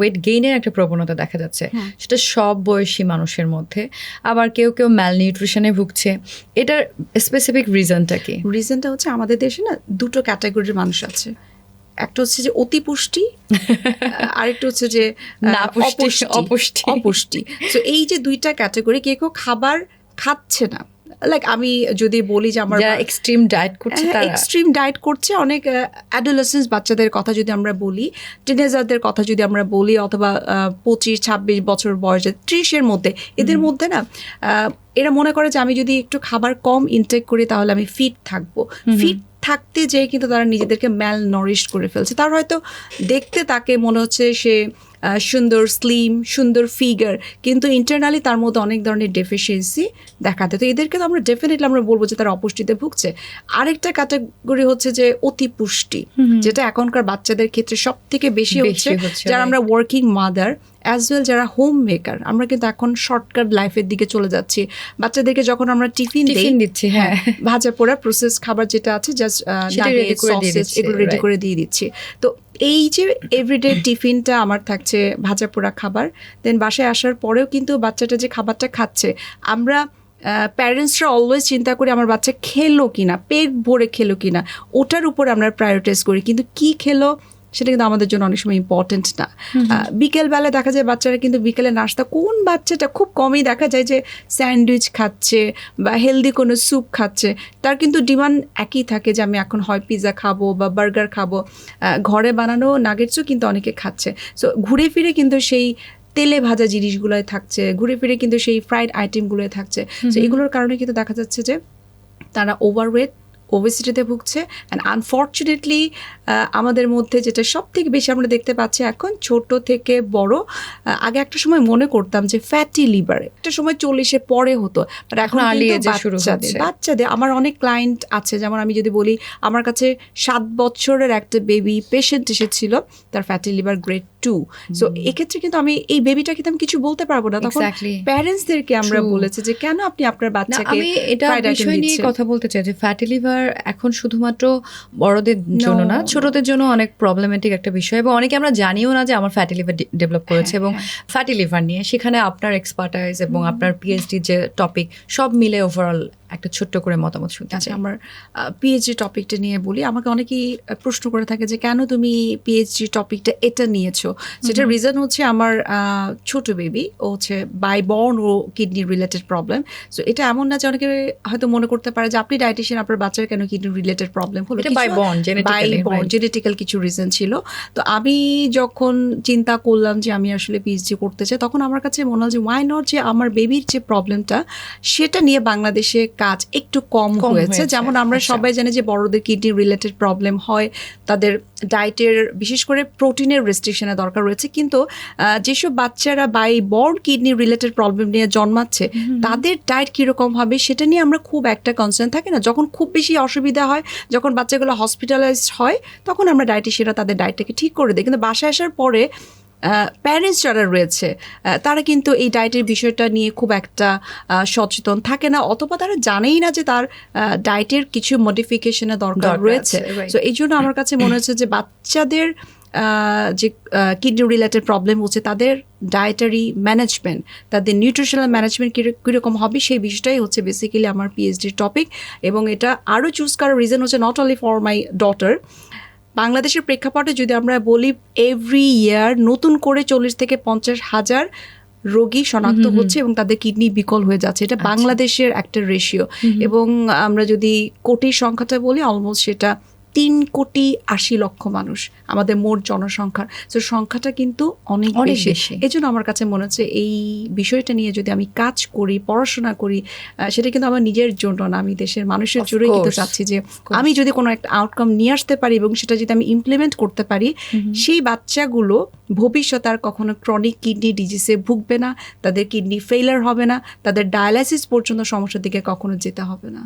Wait গেইনের একটা প্রবণতা দেখা যাচ্ছে। হ্যাঁ। সেটা সব বয়সী মানুষের মধ্যে। আবার কেউ কেউ ম্যাল নিউট্রিশনে ভুগছে। এটার স্পেসিফিক রিজনটা কি? রিজনটা হচ্ছে আমাদের দেশে না দুটো ক্যাটাগরির মানুষ আছে। একটা হচ্ছে যে অতি পুষ্টি আরেকটা হচ্ছে যে অপুষ্টি। অপুষ্টি। অপুষ্টি। তো এই যে দুইটা ক্যাটাগরি কেউ কেউ খাবার খাচ্ছে না। লাইক আমি যদি বলি যে আমার এক্সট্রিম ডায়েট করছে এক্সট্রিম ডায়েট করছে অনেক অ্যাডোলেসেন্স বাচ্চাদের কথা যদি আমরা বলি টিনেজারদের কথা যদি আমরা বলি অথবা পঁচিশ ছাব্বিশ বছর বয়সে ত্রিশের মধ্যে এদের মধ্যে না এরা মনে করে যে আমি যদি একটু খাবার কম ইনটেক করি তাহলে আমি ফিট থাকব। ফিট থাকতে যেয়ে কিন্তু তারা নিজেদেরকে ম্যাল নরিশ করে ফেলছে। তার হয়তো দেখতে তাকে মনে হচ্ছে সে সুন্দর স্লিম সুন্দর ফিগার কিন্তু ইন্টারনালি তার মধ্যে অনেক ধরনের ডেফিসিয়েন্সি দেখাতে তো এদেরকে তো আমরা ডেফিনেটলি আমরা বলব যে তারা অপুষ্টিতে ভুগছে। আরেকটা ক্যাটাগরি হচ্ছে যে অতিপুষ্টি যেটা এখনকার বাচ্চাদের ক্ষেত্রে সব থেকে বেশি হচ্ছে। যারা আমরা ওয়ার্কিং মাদার অ্যাজ ওয়েল যারা হোম মেকার আমরা কিন্তু এখন শর্টকাট লাইফের দিকে চলে যাচ্ছি। বাচ্চাদেরকে যখন আমরা টিফিন দিচ্ছি হ্যাঁ। ভাজা পোড়া প্রসেস খাবার যেটা আছে জাস্ট এগুলো রেডি করে দিয়ে দিচ্ছি। তো এই যে এভরিডে টিফিনটা আমার থাকছে ভাজা পোড়া খাবার দেন বাসায় আসার পরেও কিন্তু বাচ্চাটা যে খাবারটা খাচ্ছে, আমরা প্যারেন্টসরা অলওয়েজ চিন্তা করি আমার বাচ্চা খেলো কিনা, পেট ভরে খেলো কিনা, ওটার উপর আমরা প্রায়োরিটাইজ করি, কিন্তু কি খেলো সেটা কিন্তু আমাদের জন্য অনেক সময় ইম্পর্টেন্ট না। বিকেলবেলা দেখা যায় বাচ্চারা কিন্তু বিকেলে নাস্তা কোন বাচ্চাটা খুব কমই দেখা যায় যে স্যান্ডউইচ খাচ্ছে বা হেলদি কোনো স্যুপ খাচ্ছে তার কিন্তু ডিমান্ড একই থাকে যে আমি এখন হয় পিৎজা খাব বা বার্গার খাব। ঘরে বানানো নাগেটসও কিন্তু অনেকে খাচ্ছে। সো ঘুরে ফিরে কিন্তু সেই তেলে ভাজা জিনিসগুলোয় থাকছে ঘুরে ফিরে কিন্তু সেই ফ্রাইড আইটেমগুলোয় থাকছে। তো এগুলোর কারণে কিন্তু দেখা যাচ্ছে যে তারা ওভারওয়েট ওবেসিটিতে ভুগছে অ্যান্ড আনফর্চুনেটলি আমাদের মধ্যে যেটা সব থেকে বেশি আমরা দেখতে পাচ্ছি এখন ছোট থেকে বড় আগে একটা সময় মনে করতাম যে ফ্যাটি লিভার একটা সময় চল্লিশে পরে হতো বাট এখন বাচ্চাদের আমার অনেক ক্লায়েন্ট আছে যেমন আমি যদি বলি আমার কাছে সাত বছরের একটা বেবি পেশেন্ট এসেছিল তার fatty liver grade two so এক্ষেত্রে কিন্তু আমি এই বেবিটাকে তো আমি কিছু বলতে পারব না। তখন. প্যারেন্টসদেরকে আমরা বলেছি যে কেন আপনি আপনার বাচ্চাকে আমি এটা বিষয় নিয়ে কথা বলতে চাই যে ফ্যাটি লিভার এখন শুধুমাত্র বড়দের জন্য না ছোটদের জন্য অনেক প্রবলেমেটিক একটা বিষয় এবং অনেকে আমরা জানিও না যে আমার ফ্যাটি লিভার ডেভেলপ করেছে এবং ফ্যাটি লিভার নিয়ে সেখানে আপনার এক্সপার্টাইজ এবং আপনার পিএইচডি যে টপিক সব মিলে ওভারঅল একটা ছোট্ট করে মতামত শুনতে আচ্ছা চাই। আমার পিএইচডি টপিকটা নিয়ে বলি। আমাকে অনেকেই প্রশ্ন করে থাকে যে কেন তুমি পিএইচডি টপিকটা এটা নিয়েছো? সেটা রিজন হচ্ছে আমার ছোট বেবি ও হচ্ছে বাই বর্ন ও কিডনি রিলেটেড প্রবলেম সো এটা এমন না যে অনেকে হয়তো মনে করতে পারে যে আপনি ডায়েটিশিয়ান আপনার বাচ্চার কেন কিডনি রিলেটেড প্রবলেম হলো। by born, genetically, right. Genetical কিছু রিজন ছিল। তো আমি যখন চিন্তা করলাম যে আমি আসলে পিএইচডি করতে চাই তখন আমার কাছে মনে হয় যে ওয়াই নট যে আমার বেবির যে প্রবলেমটা সেটা নিয়ে বাংলাদেশে কাজ একটু কম হয়েছে, যেমন আমরা আচ্ছা। সবাই জানি যে বড়দের কিডনি রিলেটেড প্রবলেম হয় তাদের ডায়েটের বিশেষ করে প্রোটিনের রেস্ট্রিকশনের দরকার রয়েছে। কিন্তু যেসব বাচ্চারা by born kidney related problem নিয়ে জন্মাচ্ছে তাদের ডায়েট কীরকম হবে সেটা নিয়ে আমরা খুব একটা কনসার্ন থাকি না। যখন খুব বেশি অসুবিধা হয় যখন বাচ্চাগুলো হসপিটালাইজড হয় তখন আমরা ডায়েটিশিয়ানরা তাদের ডায়েটটাকে ঠিক করে দিই। কিন্তু বাসায় আসার পরে প্যারেন্টস যারা রয়েছে তারা কিন্তু এই ডায়েটের বিষয়টা নিয়ে খুব একটা সচেতন থাকে না অথবা তারা জানেই না যে তার ডায়েটের কিছু মডিফিকেশনের দরকার রয়েছে। তো এই জন্য আমার কাছে মনে হচ্ছে যে বাচ্চাদের যে কিডনি রিলেটেড প্রবলেম হচ্ছে তাদের ডায়েটারি ম্যানেজমেন্ট তাদের নিউট্রিশনাল ম্যানেজমেন্ট কীরকম হবে সেই বিষয়টাই হচ্ছে বেসিক্যালি আমার পিএইচডির টপিক এবং এটা আরও চুজ করার রিজন হচ্ছে not only for my daughter বাংলাদেশের প্রেক্ষাপটে যদি আমরা বলি এভরি ইয়ার নতুন করে চল্লিশ থেকে পঞ্চাশ হাজার রোগী শনাক্ত হচ্ছে এবং তাদের কিডনি বিকল হয়ে যাচ্ছে এটা বাংলাদেশের একটা রেশিও এবং আমরা যদি কোটির সংখ্যাটা বলি অলমোস্ট সেটা তিন কোটি আশি লক্ষ মানুষ আমাদের মোট জনসংখ্যার। তো সংখ্যাটা কিন্তু অনেক বেশি। এই জন্য আমার কাছে মনে হচ্ছে এই বিষয়টা নিয়ে যদি আমি কাজ করি পড়াশোনা করি সেটা কিন্তু আমার নিজের জন্য না আমি দেশের মানুষের জন্যই কিন্তু চাচ্ছি যে আমি যদি কোনো একটা আউটকাম নিয়ে আসতে পারি এবং সেটা যদি আমি ইমপ্লিমেন্ট করতে পারি সেই বাচ্চাগুলো ভবিষ্যতে আর কখনো ক্রনিক কিডনি ডিজিজে ভুগবে না তাদের কিডনি ফেইলার হবে না তাদের ডায়ালাইসিস পর্যন্ত সমস্যার দিকে কখনো যেতে হবে না।